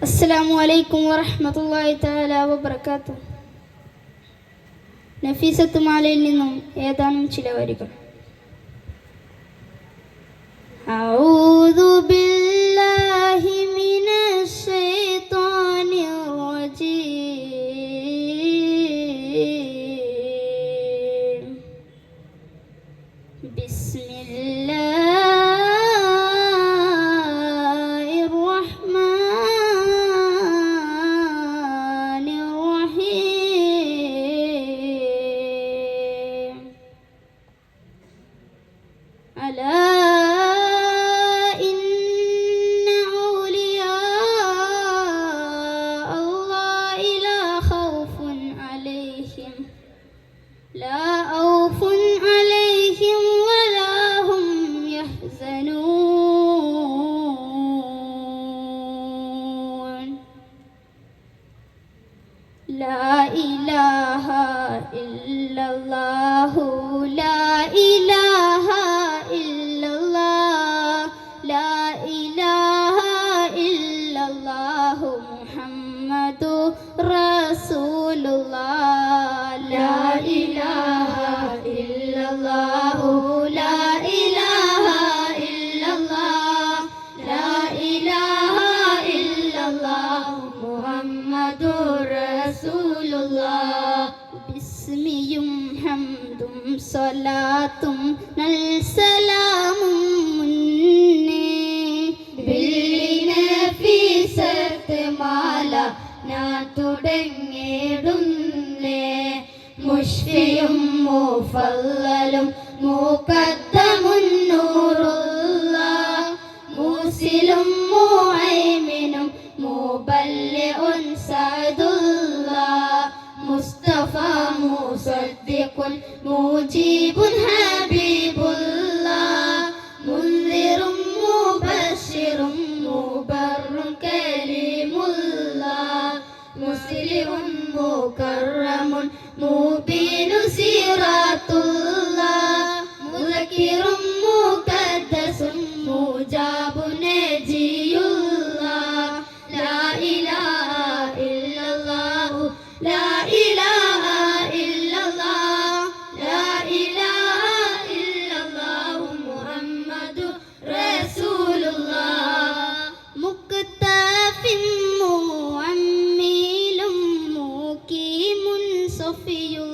അസ്സലാമു അലൈക്കും വറഹ്മത്തുള്ളാഹി തആല വബറകാതുഹു നഫീസത്ത് മാലയിൽ നിന്നും ഏതാനും ചില വരികൾ أعوذ بالله لا خوف عليهم ولا هم يحزنون. لا إله إلا الله لا إله إلا الله لا إله إلا الله محمد رسول الله. ബിസ്മിയും ഹംദും സ്വലാത്തും നൽസലാമും മുന്നേ ബില്ലിന് ഫീസത്ത് മാല ഞാൻ തുടങ്ങിടുന്നേ മുഷ്ഫിയും മുഫല്ലലും മൂക്കത്തമുന്നൂറുള്ള മൂസിലും മുഐമിനും മുബല്ലിഉൻ സദുല്ല മുസ്തഫ മുസദ്ദിഖുൻ മുജീബുൻ ഹബീബുല്ല മുൻദിറും മുബശ്ശിറും മുബറും കലീമുള്ള മുസ്ലിമും മുബീനു സിറാത്തുള്ള മുദക്കിറും confio